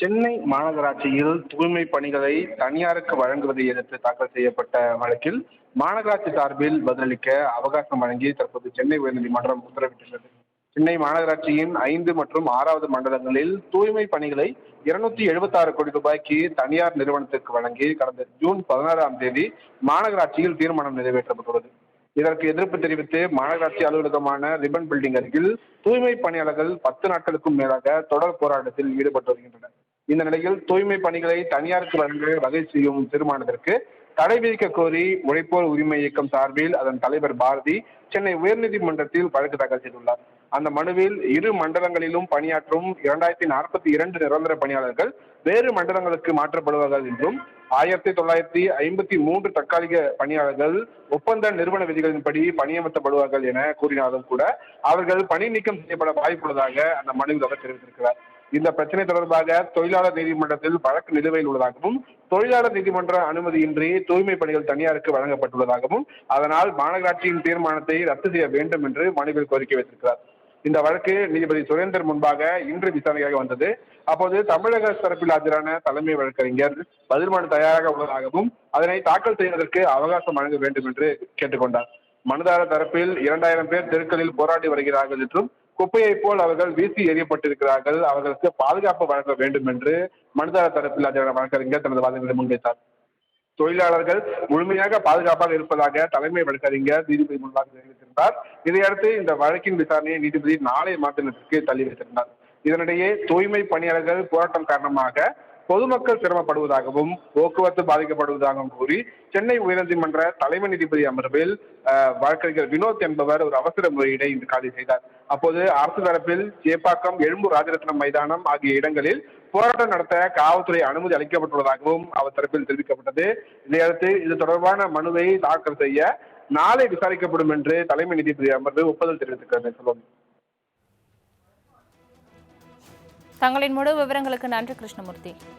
சென்னை மாநகராட்சியில் தூய்மை பணிகளை தனியாருக்கு வழங்குவதை எதிர்த்து தாக்கல் செய்யப்பட்ட வழக்கில் மாநகராட்சி சார்பில் பதிலளிக்க அவகாசம் வழங்கி தற்போது சென்னை உயர்நீதிமன்றம் உத்தரவிட்டுள்ளது. சென்னை மாநகராட்சியின் ஐந்து மற்றும் ஆறாவது மண்டலங்களில் தூய்மை பணிகளை இருநூத்தி எழுபத்தாறு கோடி ரூபாய்க்கு தனியார் நிறுவனத்திற்கு வழங்கி கடந்த ஜூன் பதினாறாம் தேதி மாநகராட்சியில் தீர்மானம் நிறைவேற்றப்பட்டுள்ளது. இதற்கு எதிர்ப்பு தெரிவித்து மாநகராட்சி அலுவலகமான ரிபன் பில்டிங் அருகில் தூய்மை பணியாளர்கள் பத்து நாட்களுக்கும் மேலாக தொடர் போராட்டத்தில் ஈடுபட்டு வருகின்றனர். இந்த நிலையில் தூய்மை பணிகளை தனியாருக்கு வழங்க வகை செய்யும் தீர்மானத்திற்கு தடை விதிக்க கோரி உழைப்போர் உரிமை இயக்கம் சார்பில் அதன் தலைவர் பாரதி சென்னை உயர்நீதிமன்றத்தில் வழக்கு தாக்கல் செய்துள்ளார். அந்த மனுவில் இரு மண்டலங்களிலும் பணியாற்றும் இரண்டாயிரத்தி நாற்பத்தி இரண்டு நிரந்தர பணியாளர்கள் வேறு மண்டலங்களுக்கு மாற்றப்படுவார்கள் என்றும் ஆயிரத்தி தொள்ளாயிரத்தி ஐம்பத்தி மூன்று தற்காலிக பணியாளர்கள் ஒப்பந்த நிறுவன விதிகளின்படி பணியமர்த்தப்படுவார்கள் என கூறினாலும் கூட அவர்கள் பணி நீக்கம் செய்யப்பட வாய்ப்புள்ளதாக அந்த மனுவில் அவர் தெரிவித்திருக்கிறார். இந்த பிரச்சனை தொடர்பாக தொழிலாளர் நீதிமன்றத்தில் வழக்கு நிலுவையில் உள்ளதாகவும் தொழிலாளர் நீதிமன்ற அனுமதியின்றி தூய்மை பணிகள் தனியாருக்கு வழங்கப்பட்டுள்ளதாகவும் அதனால் மாநகராட்சியின் தீர்மானத்தை ரத்து செய்ய வேண்டும் என்று மனுவில் கோரிக்கை வைத்திருக்கிறார். இந்த வழக்கு நீதிபதி சுரேந்தர் முன்பாக இன்று விசாரணையாக வந்தது. அப்போது தமிழக தரப்பில் ஆஜரான தலைமை வழக்கறிஞர் பதில் மனு தயாராக உள்ளதாகவும் அதனை தாக்கல் செய்வதற்கு அவகாசம் வழங்க வேண்டும் என்று கேட்டுக்கொண்டார். மனுதாரர் தரப்பில் இரண்டாயிரம் பேர் தெருக்களில் போராடி வருகிறார்கள் என்றும் குப்பையை போல் அவர்கள் வீசி எறியப்பட்டிருக்கிறார்கள். அவர்களுக்கு பாதுகாப்பு வழங்க வேண்டும் என்று மனுதாரர் தரப்பில் ஆஜரான வழக்கறிஞர் தனது வாதங்களை முன்வைத்தார். தொழிலாளர்கள் முழுமையாக பாதுகாப்பாக இருப்பதாக தலைமை வழக்கறிஞர் நீதிபதி முன்பாக தெரிவித்திருந்தார். இதையடுத்து இந்த வழக்கின் விசாரணையை நீதிபதி நாளை மாத்திரத்திற்கு தள்ளி வைத்திருந்தார். இதனிடையே தூய்மை பணியாளர்கள் போராட்டம் காரணமாக பொதுமக்கள் சிரமப்படுவதாகவும் போக்குவரத்து பாதிக்கப்படுவதாகவும் கூறி சென்னை உயர்நீதிமன்ற தலைமை நீதிபதி அமர்வில் வழக்கறிஞர் வினோத் என்பவர் ஒரு அவசர முறையீடை இன்று காலி செய்தார். அப்போது அரசு தரப்பில் சேப்பாக்கம் எழும்பூர் ராஜரத்னம் மைதானம் ஆகிய இடங்களில் போராட்டம் நடத்த காவல்துறை அனுமதி அளிக்கப்பட்டுள்ளதாகவும் அவர் தரப்பில் தெரிவிக்கப்பட்டது. இதையடுத்து இது தொடர்பான மனுவை தாக்கல் செய்ய நாளை விசாரிக்கப்படும் என்று தலைமை நீதிபதி அமர்வு ஒப்புதல் தெரிவித்திருக்கிறது. சொல்லுவோம் தங்களின் முழு விவரங்களுக்கு நன்றி கிருஷ்ணமூர்த்தி.